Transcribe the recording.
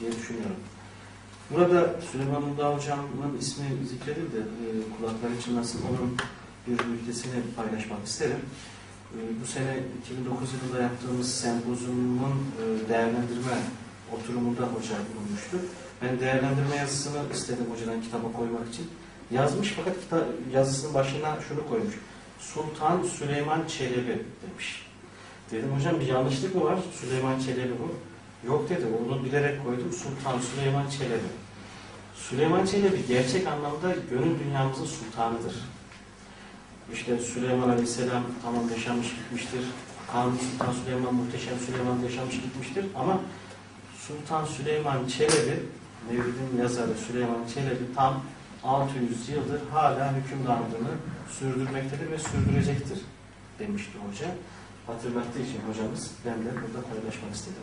Diye düşünüyorum. Burada Süleyman Dağ Hocam'ın ismi zikredildi. E, kulakları çınlasın. Onun bir müjdesini paylaşmak isterim. E, bu sene 2009 yılında yaptığımız sempozyumun e, değerlendirme oturumunda hoca bulunmuştu. Ben değerlendirme yazısını istedim hocadan kitaba koymak için. Yazmış fakat kita- yazısının başına şunu koymuş. Sultan Süleyman Çelebi demiş. Dedim hocam bir yanlışlık mı var? Süleyman Çelebi bu. Yok dedi. Onu bilerek koydum. Sultan Süleyman Çelebi. Süleyman Çelebi gerçek anlamda gönül dünyamızın sultanıdır. İşte Süleyman Aleyhisselam tamam yaşamış gitmiştir. Kanuni Sultan Süleyman, Muhteşem Süleyman yaşamış gitmiştir. Ama Sultan Süleyman Çelebi, Mevlid'in yazarı Süleyman Çelebi tam 600 yıldır hala hükümdarlığını sürdürmektedir ve sürdürecektir demişti hoca. Hatırlattığı için hocamız ben de burada paylaşmak istedim.